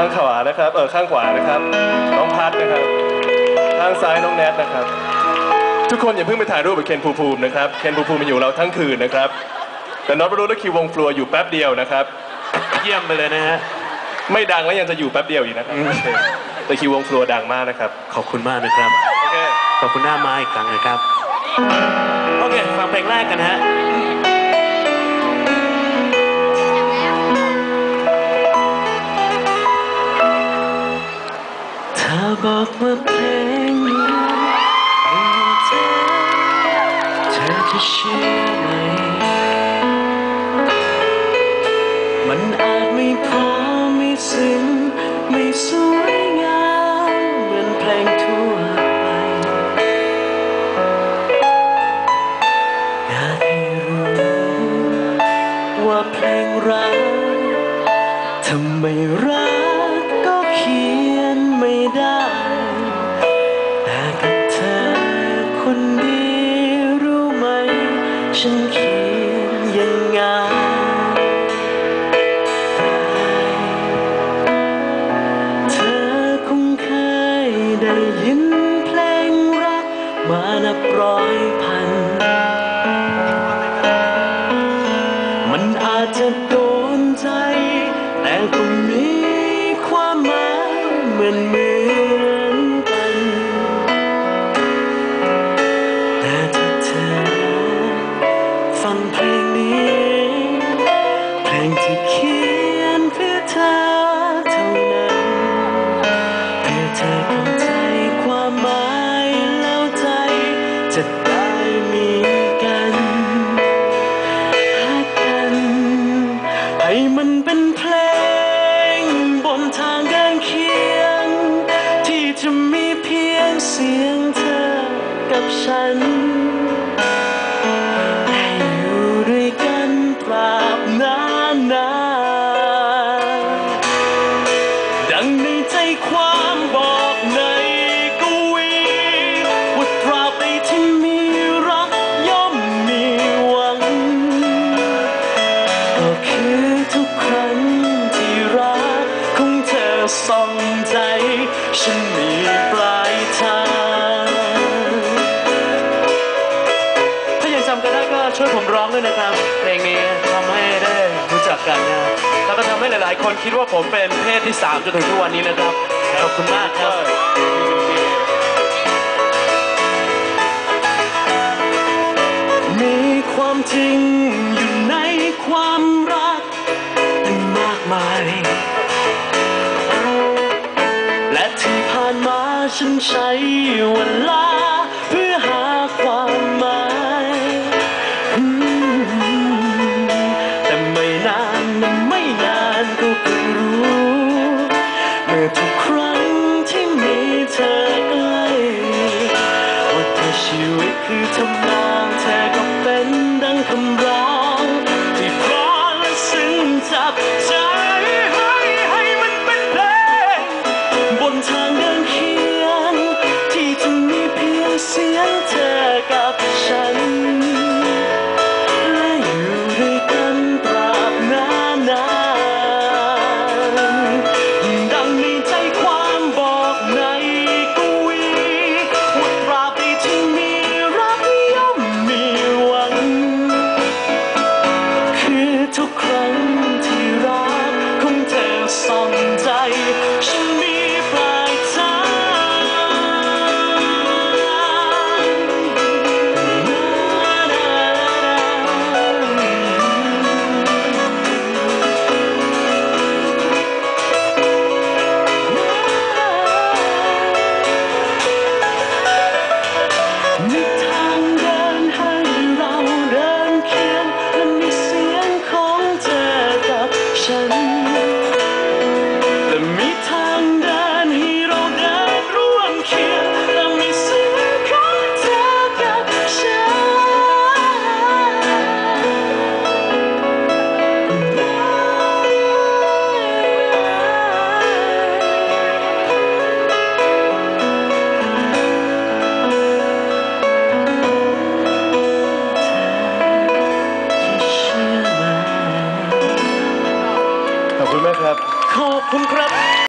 ข้างขวานะครับเออข้างขวานะครับ น้องพัดนะครับ ข้างซ้ายน้องแนทนะครับ ทุกคนอย่าเพิ่งไปถ่ายรูปกับเคนภูมิภูมินะครับเคนภูมิภูมิมาอยู่กับเราทั้งคืนนะครับ แต่น็อตบรูและคิววงฟลัวอยู่แป๊บเดียวนะครับ เยี่ยมไปเลยนะฮะไม่ดังแล้วยังจะอยู่แป๊บเดียวอีกนะครับโอเคแต่คิววงฟลัวดังมากนะครับขอบคุณมากนะครับ โอเค ขอบคุณหน้าไม้อีกครั้งนะครับ โอเค ฟังเพลงแรกกันนะฮะ ว่าเพลงนี้เป็นเธอเธอจะเชื่อไหม มันอาจไม่พอไม่ซึ้งไม่สวยงามเหมือนเพลงทั่วไป อยากให้รู้ว่าเพลงรักทำไมรักก็เขียนไม่ได้ ฉันเขียนยังไงเธอคงเคยได้ยินเพลงรักมานับร้อยพัน มันอาจจะโดนใจ แต่ก็มีความหมายเหมือน จะมีเพียงเสียงเธอกับฉัน ส่องใจ ฉันมีปลายทาง ถ้ายังจำกันได้ก็ช่วยผมร้องด้วยนะครับเพลงนี้ทำให้ได้รู้จักกันนะแล้วก็ทำให้หลาย ๆ คนคิดว่าผมเป็นเพศที่3จนถึงทุกวันนี้นะครับ ขอบคุณมากครับมีความจริง ฉันใช้เวลาเพื่อหาความหมายแต่ไม่นานนะไม่นานก็เพิ่งรู้เมื่อทุกครั้งที่มีเธอใกล้ว่าถ้าชีวิตคือทำนองเธอก็เป็นดังคำร้อ ขอบคุณครับ